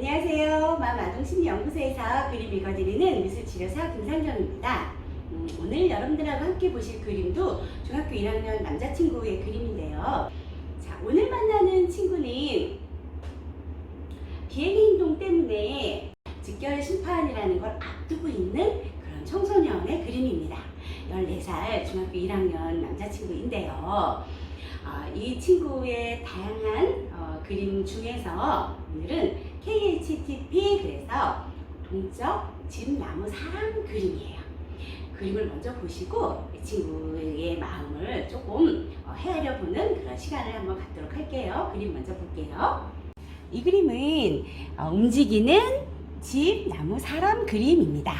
안녕하세요. 마마동심리연구소에서 그림 읽어드리는 미술치료사 김상정입니다. 음, 오늘 여러분들하고 함께 보실 그림도 중학교 1학년 남자친구의 그림인데요. 자, 오늘 만나는 친구는 비행의 행동 때문에 직결 심판이라는 걸 앞두고 있는 그런 청소년의 그림입니다. 14살 중학교 1학년 남자친구인데요. 어, 이 친구의 다양한 어, 그림 중에서 오늘은 KHTP 그래서 동적 집 나무 사람 그림이에요. 그림을 먼저 보시고 이 친구의 마음을 조금 어, 헤아려 보는 그런 시간을 한번 갖도록 할게요. 그림 먼저 볼게요. 이 그림은 어, 움직이는 집 나무 사람 그림입니다.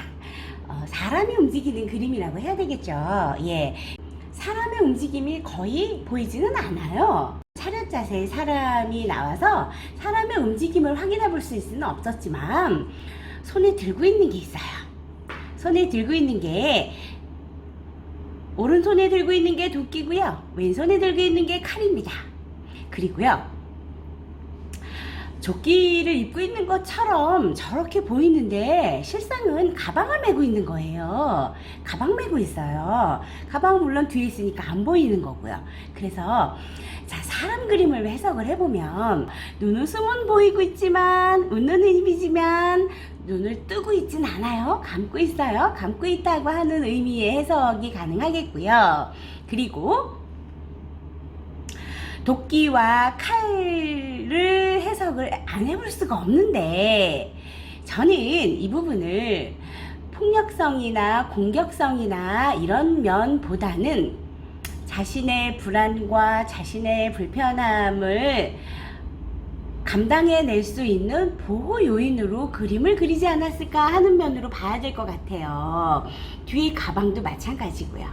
어, 사람이 움직이는 그림이라고 해야 되겠죠. 예. 사람의 움직임이 거의 보이지는 않아요. 차렷 자세의 사람이 나와서 사람의 움직임을 확인해 볼 수 있을 수는 없었지만 손에 들고 있는 게 있어요. 손에 들고 있는 게 오른손에 들고 있는 게 도끼고요. 왼손에 들고 있는 게 칼입니다. 그리고요. 조끼를 입고 있는 것처럼 저렇게 보이는데 실상은 가방을 메고 있는 거예요. 가방 메고 있어요. 가방은 물론 뒤에 있으니까 안 보이는 거고요. 그래서 자 사람 그림을 해석을 해보면 눈웃음은 보이고 있지만 웃는 힘이지만 눈을 뜨고 있진 않아요. 감고 있어요. 감고 있다고 하는 의미의 해석이 가능하겠고요. 그리고 도끼와 칼을 해석을 안 해볼 수가 없는데 저는 이 부분을 폭력성이나 공격성이나 이런 면보다는 자신의 불안과 자신의 불편함을 감당해낼 수 있는 보호 요인으로 그림을 그리지 않았을까 하는 면으로 봐야 될 것 같아요. 뒤에 가방도 마찬가지고요.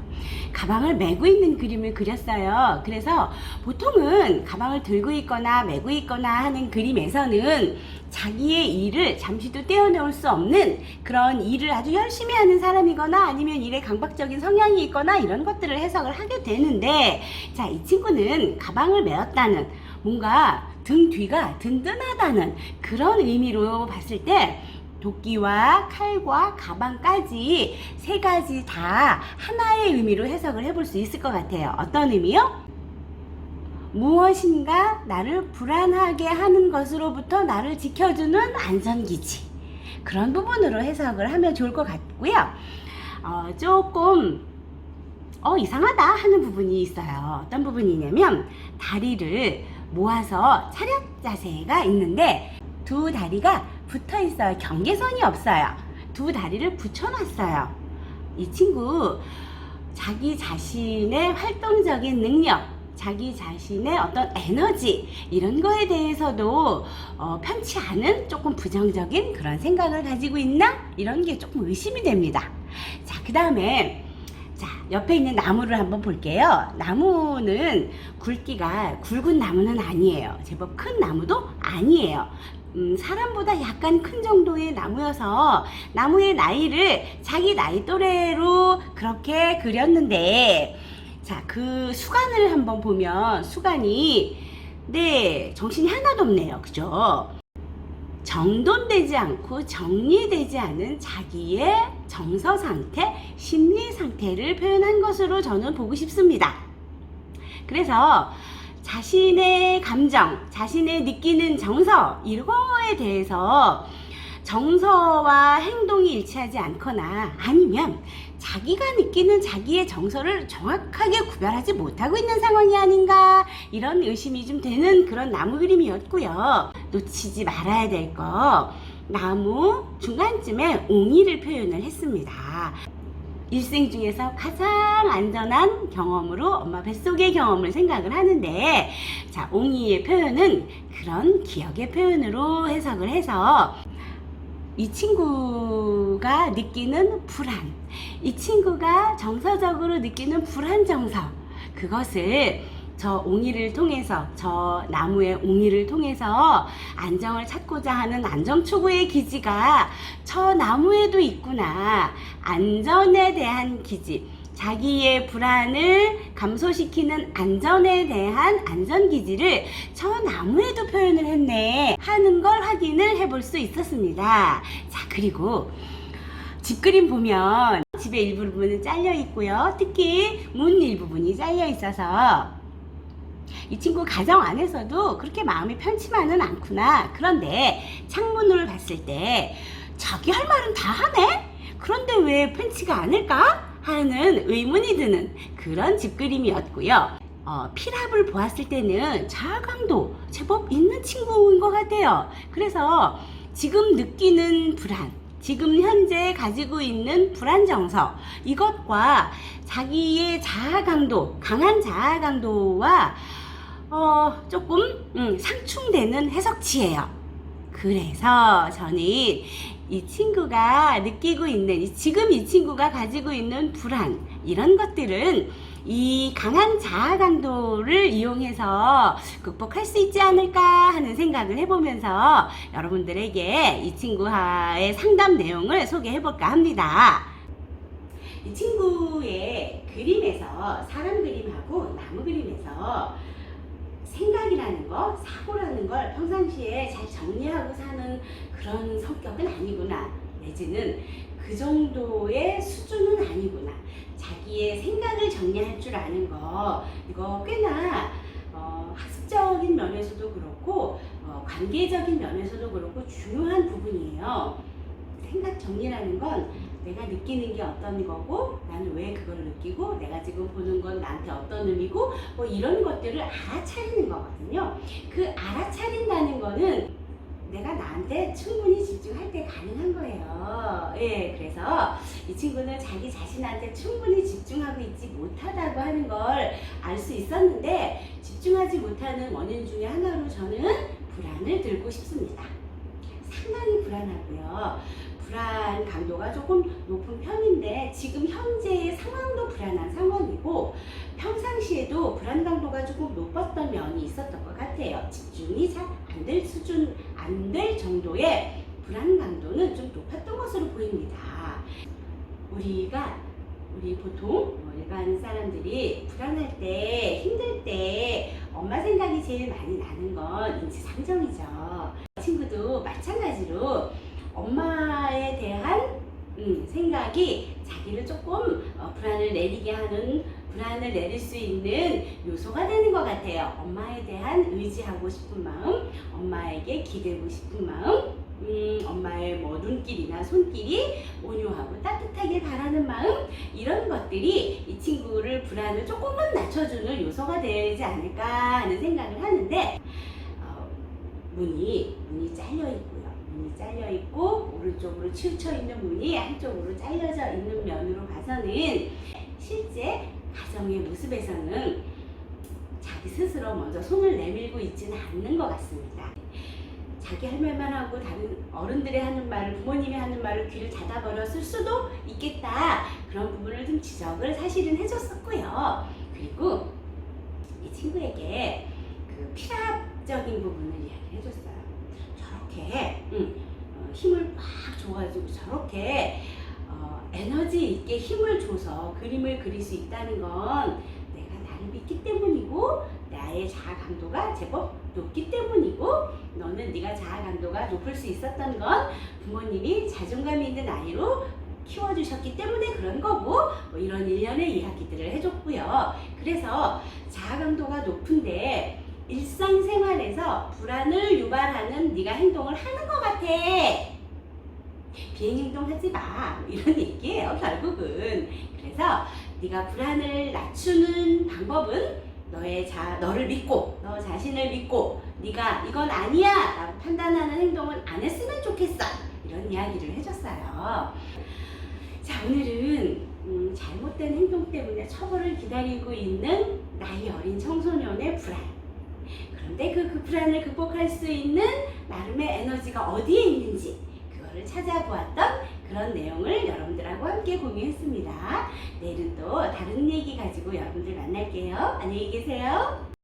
가방을 메고 있는 그림을 그렸어요. 그래서 보통은 가방을 들고 있거나 메고 있거나 하는 그림에서는 자기의 일을 잠시도 떼어놓을 수 없는 그런 일을 아주 열심히 하는 사람이거나 아니면 일에 강박적인 성향이 있거나 이런 것들을 해석을 하게 되는데 자, 이 친구는 가방을 메었다는 뭔가 등 뒤가 든든하다는 그런 의미로 봤을 때 도끼와 칼과 가방까지 세 가지 다 하나의 의미로 해석을 해볼 수 있을 것 같아요. 어떤 의미요? 무엇인가 나를 불안하게 하는 것으로부터 나를 지켜주는 안전기지. 그런 부분으로 해석을 하면 좋을 것 같고요. 어, 조금 어, 이상하다 하는 부분이 있어요. 어떤 부분이냐면 다리를 모아서 차렷 자세가 있는데 두 다리가 붙어 있어요. 경계선이 없어요. 두 다리를 붙여놨어요. 이 친구 자기 자신의 활동적인 능력, 자기 자신의 어떤 에너지 이런 거에 대해서도 어, 편치 않은 조금 부정적인 그런 생각을 가지고 있나 이런 게 조금 의심이 됩니다. 자, 그 다음에 자, 옆에 있는 나무를 한번 볼게요. 나무는 굵기가 굵은 나무는 아니에요. 제법 큰 나무도 아니에요. 음, 사람보다 약간 큰 정도의 나무여서 나무의 나이를 자기 나이 또래로 그렇게 그렸는데 자, 그 수간을 한번 보면 수간이 네, 정신이 하나도 없네요. 그죠? 정돈되지 않고 정리되지 않은 자기의 정서 상태, 심리 상태를 표현한 것으로 저는 보고 싶습니다. 그래서 자신의 감정, 자신의 느끼는 정서, 이거에 대해서 정서와 행동이 일치하지 않거나 아니면 자기가 느끼는 자기의 정서를 정확하게 구별하지 못하고 있는 상황이 아닌가 이런 의심이 좀 되는 그런 나무 그림이었고요. 놓치지 말아야 될 거 나무 중간쯤에 옹이를 표현을 했습니다. 일생 중에서 가장 안전한 경험으로 엄마 뱃속의 경험을 생각을 하는데 자 옹이의 표현은 그런 기억의 표현으로 해석을 해서 이 친구가 느끼는 불안, 이 친구가 정서적으로 느끼는 불안 정서, 그것을 저 옹이를 통해서, 저 나무의 옹이를 통해서 안정을 찾고자 하는 안정 추구의 기지가 저 나무에도 있구나. 안전에 대한 기지, 자기의 불안을 감소시키는 안전에 대한 안전기지를 저 나무에도 표현을 했네 하는 걸 확인을 해볼 수 있었습니다. 자, 그리고 집 그림 보면 집의 일부분은 잘려 있고요. 특히 문 일부분이 잘려 있어서 이 친구 가정 안에서도 그렇게 마음이 편치만은 않구나. 그런데 창문을 봤을 때 자기 할 말은 다 하네? 그런데 왜 편치가 않을까? 하는 의문이 드는 그런 집그림이었고요. 어, 피랍을 보았을 때는 자아강도 제법 있는 친구인 것 같아요. 그래서 지금 느끼는 불안, 지금 현재 가지고 있는 불안 정서, 이것과 자기의 자아 강도, 강한 자아 강도와 어, 조금 음, 상충되는 해석치예요. 그래서 저는 이 친구가 느끼고 있는, 이- 지금 이 친구가 가지고 있는 불안, 이런 것들은 이 강한 자아 강도를 이용해서 극복할 수 있지 않을까 하는 생각을 해보면서 여러분들에게 이 친구와의 상담 내용을 소개해 볼까 합니다. 이 친구의 그림에서 사람 그림하고 나무 그림에서 생각이라는 거, 사고라는 걸 평상시에 잘 정리하고 사는 그런 성격은 아니구나. 내지는 그 정도의 수준은 아니구나. 자기의 생각을 정리할 줄 아는 거, 이거 꽤나 어, 학습적인 면에서도 그렇고, 어, 관계적인 면에서도 그렇고 중요한 부분이에요. 생각 정리라는 건 내가 느끼는 게 어떤 거고 나는 왜 그걸 느끼고 내가 지금 보는 건 나한테 어떤 의미고 뭐 이런 것들을 알아차리는 거거든요. 그 알아차린다는 거는 내가 나한테 충분히 집중할 때 가능한 거예요. 예, 그래서 이 친구는 자기 자신한테 충분히 집중하고 있지 못하다고 하는 걸 알 수 있었는데 집중하지 못하는 원인 중에 하나로 저는 불안을 들고 싶습니다. 상당히 불안하고요. 불안 강도가 조금 높은 편인데 지금 현재의 상황도 불안한 상황이고 평상시에도 불안 강도가 조금 높았던 면이 있었던 것 같아요. 집중이 잘 안 될 수준 안 될 정도의 불안 강도는 좀 높았던 것으로 보입니다. 우리가 우리 보통 뭐 일반 사람들이 불안할 때 힘들 때 엄마 생각이 제일 많이 나는 건 인지상정이죠. 친구도 마찬가지로 엄마에 대한 음, 생각이 자기를 조금 어, 불안을 내리게 하는 불안을 내릴 수 있는 요소가 되는 것 같아요. 엄마에 대한 의지하고 싶은 마음, 엄마에게 기대고 싶은 마음, 음, 엄마의 뭐 눈길이나 손길이 온유하고 따뜻하게 바라는 마음 이런 것들이 이 친구를 불안을 조금은 낮춰주는 요소가 되지 않을까 하는 생각을 하는데 어, 문이 문이 잘려 있고요. 문이 잘려 있고 오른쪽으로 치우쳐 있는 문이 한쪽으로 잘려져 있는 면으로 봐서는 실제 가정의 모습에서는 자기 스스로 먼저 손을 내밀고 있지는 않는 것 같습니다. 자기 할 말만 하고 다른 어른들이 하는 말을 부모님이 하는 말을 귀를 닫아버렸을 수도 있겠다 그런 부분을 좀 지적을 사실은 해줬었고요. 그리고 이 친구에게 그 피랍적인 부분을 이야기를 해줬어요. 저렇게 음, 어, 힘을 막 줘가지고 저렇게 어, 에너지 있게 힘을 줘서 그림을 그릴 수 있다는 건 내가 나를 믿기 때문이고 나의 자아 강도가 제법 높기 때문이고 너는 네가 자아 강도가 높을 수 있었던 건 부모님이 자존감 있는 아이로 키워주셨기 때문에 그런 거고 뭐 이런 일련의 이야기들을 해줬고요. 그래서 자아 강도가 높은데 일상생활에서 불안을 유발하는 네가 행동을 하는 것 같아. 비행 행동 하지 마. 뭐 이런 얘기예요, 결국은. 그래서 네가 불안을 낮추는 방법은 너의 자 너를 믿고 너 자신을 믿고 네가 이건 아니야 라고 판단하는 행동은 안 했으면 좋겠어. 이런 이야기를 해줬어요. 자 오늘은 음, 잘못된 행동 때문에 처벌을 기다리고 있는 나이 어린 청소년의 불안. 그런데 그, 그 불안을 극복할 수 있는 나름의 에너지가 어디에 있는지 그거를 찾아보았던 그런 내용을 여러분들하고 함께 공유했습니다. 내일은 또 다른 얘기 가지고 여러분들 만날게요. 안녕히 계세요.